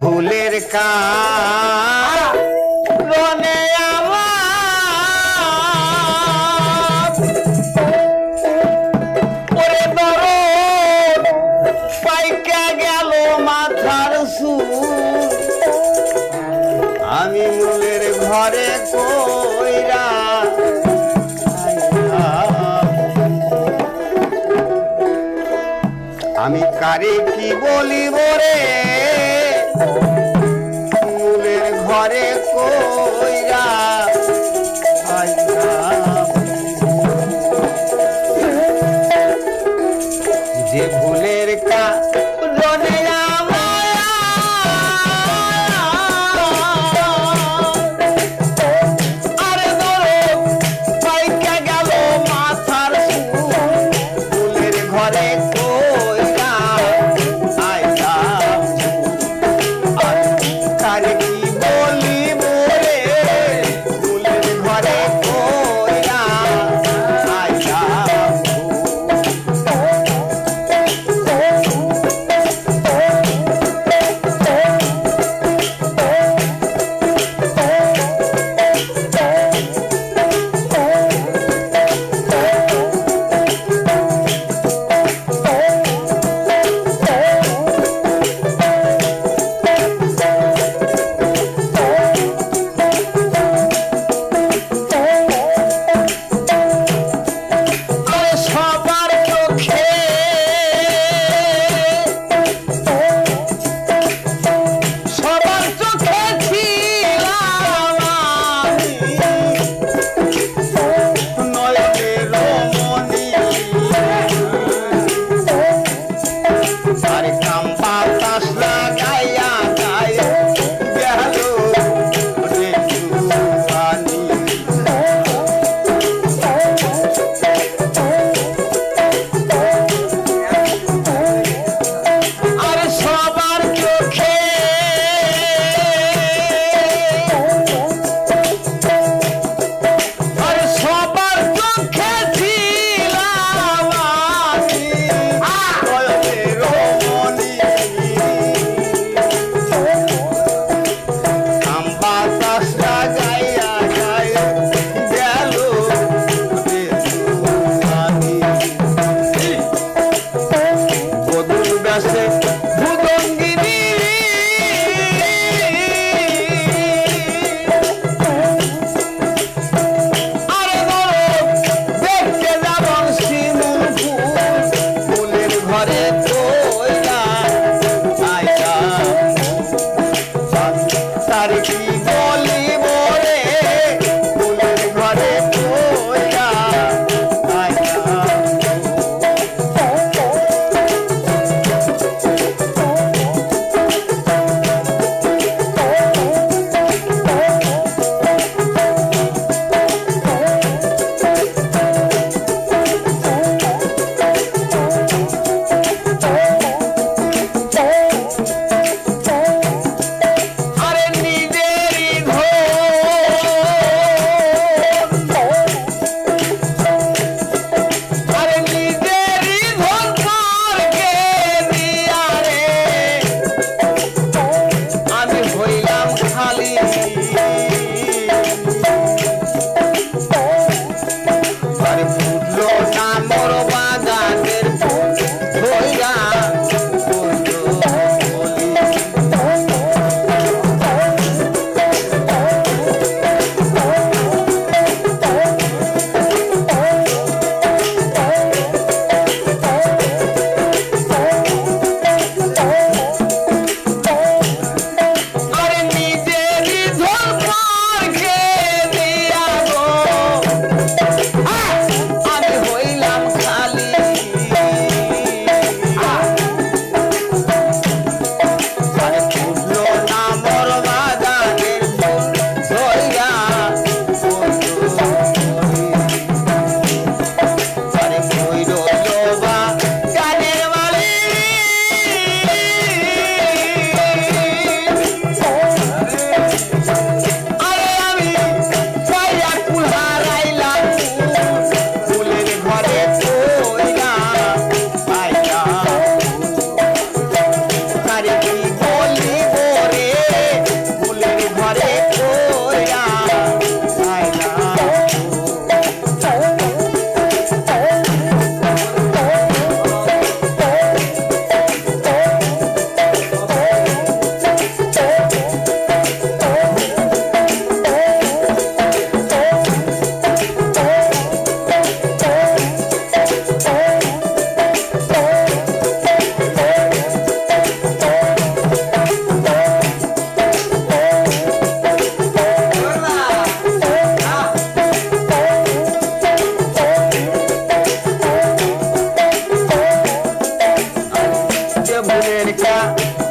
ভুলের কারণে আমার পাইকা গেল আমি মূলের ঘরে আমি কারে কি বলিব রে? ফুলের ঘরে কইরা আইয়া America.